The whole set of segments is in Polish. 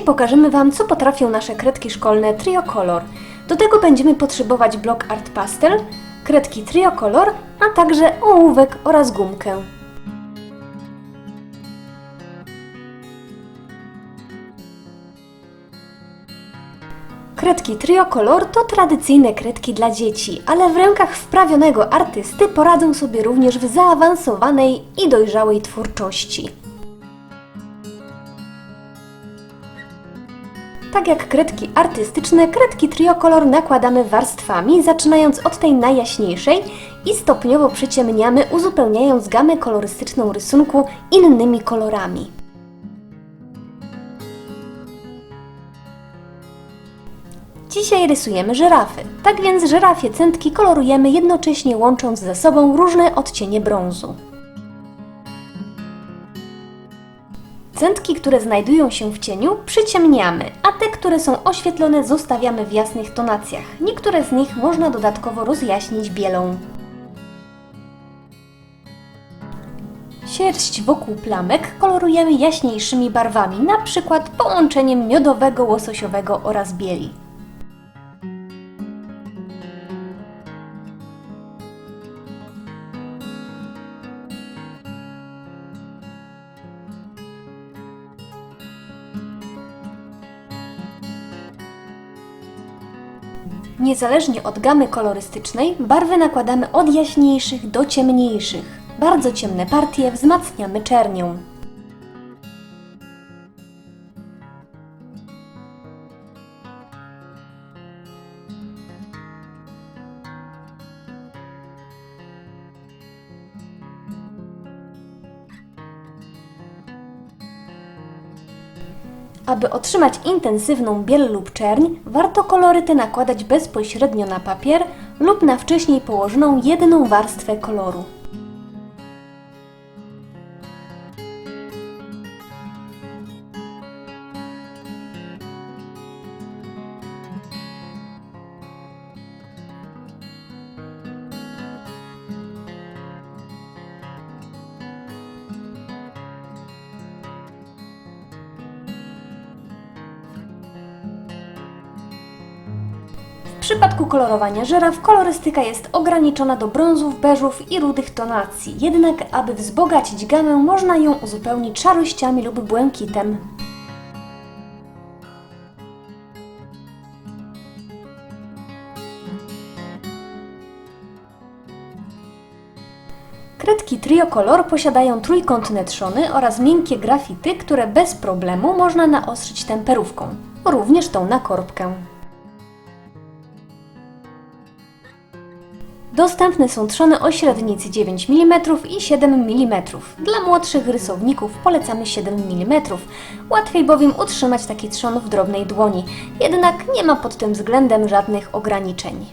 pokażemy Wam, co potrafią nasze kredki szkolne Trio Color. Do tego będziemy potrzebować blok Art Pastel, kredki Trio Color, a także ołówek oraz gumkę. Kredki Trio Color to tradycyjne kredki dla dzieci, ale w rękach wprawionego artysty poradzą sobie również w zaawansowanej i dojrzałej twórczości. Tak jak kredki artystyczne, kredki Triocolor nakładamy warstwami, zaczynając od tej najjaśniejszej i stopniowo przyciemniamy, uzupełniając gamę kolorystyczną rysunku innymi kolorami. Dzisiaj rysujemy żyrafy, tak więc żyrafie centki kolorujemy jednocześnie łącząc ze sobą różne odcienie brązu. Centki, które znajdują się w cieniu, przyciemniamy, a te, które są oświetlone, zostawiamy w jasnych tonacjach. Niektóre z nich można dodatkowo rozjaśnić bielą. Sierść wokół plamek kolorujemy jaśniejszymi barwami, na przykład połączeniem miodowego, łososiowego oraz bieli. Niezależnie od gamy kolorystycznej, barwy nakładamy od jaśniejszych do ciemniejszych. Bardzo ciemne partie wzmacniamy czernią. Aby otrzymać intensywną biel lub czerń, warto kolory te nakładać bezpośrednio na papier lub na wcześniej położoną jedną warstwę koloru. Przypadku kolorowania żyraf kolorystyka jest ograniczona do brązów, beżów i rudych tonacji, jednak aby wzbogacić gamę można ją uzupełnić szarościami lub błękitem. Kredki Trio Color posiadają trójkątne trzony oraz miękkie grafity, które bez problemu można naostrzyć temperówką, również tą na korbkę. Dostępne są trzony o średnicy 9 mm i 7 mm. Dla młodszych rysowników polecamy 7 mm. Łatwiej bowiem utrzymać taki trzon w drobnej dłoni, jednak nie ma pod tym względem żadnych ograniczeń.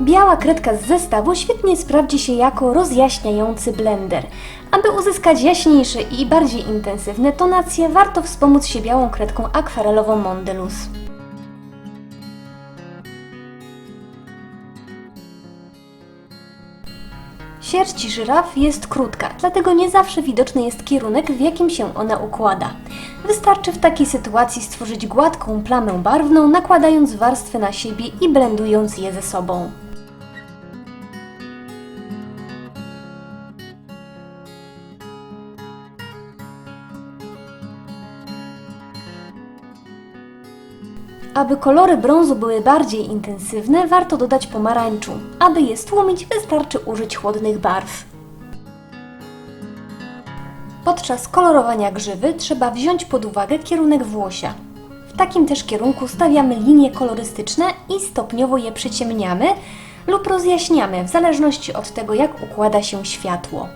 Biała kredka z zestawu świetnie sprawdzi się jako rozjaśniający blender. Aby uzyskać jaśniejsze i bardziej intensywne tonacje, warto wspomóc się białą kredką akwarelową Mondeluz. Sierść żyraf jest krótka, dlatego nie zawsze widoczny jest kierunek, w jakim się ona układa. Wystarczy w takiej sytuacji stworzyć gładką plamę barwną, nakładając warstwy na siebie i blendując je ze sobą. Aby kolory brązu były bardziej intensywne, warto dodać pomarańczu. Aby je stłumić, wystarczy użyć chłodnych barw. Podczas kolorowania grzywy trzeba wziąć pod uwagę kierunek włosia. W takim też kierunku stawiamy linie kolorystyczne i stopniowo je przyciemniamy lub rozjaśniamy w zależności od tego, jak układa się światło.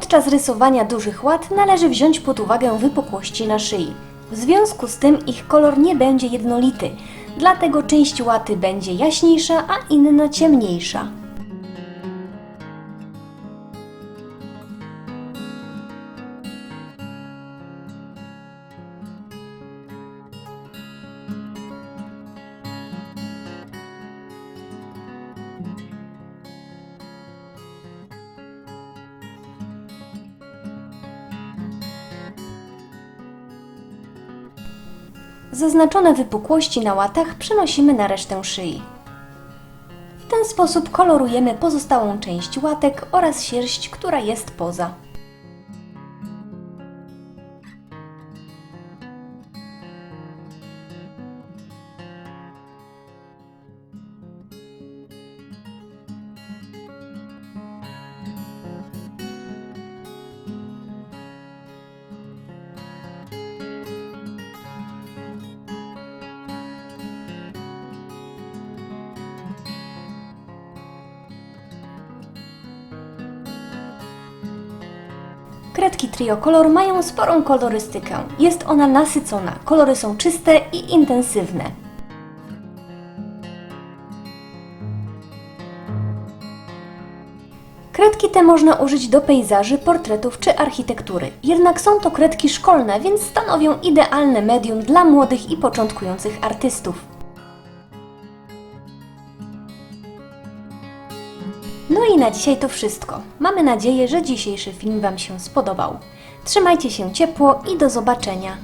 Podczas rysowania dużych łat należy wziąć pod uwagę wypukłości na szyi. W związku z tym ich kolor nie będzie jednolity, dlatego część łaty będzie jaśniejsza, a inna ciemniejsza. Zaznaczone wypukłości na łatach przenosimy na resztę szyi. W ten sposób kolorujemy pozostałą część łatek oraz sierść, która jest poza. Kredki Triocolor mają sporą kolorystykę. Jest ona nasycona, kolory są czyste i intensywne. Kredki te można użyć do pejzaży, portretów czy architektury. Jednak są to kredki szkolne, więc stanowią idealne medium dla młodych i początkujących artystów. Na dzisiaj to wszystko. Mamy nadzieję, że dzisiejszy film Wam się spodobał. Trzymajcie się ciepło i do zobaczenia.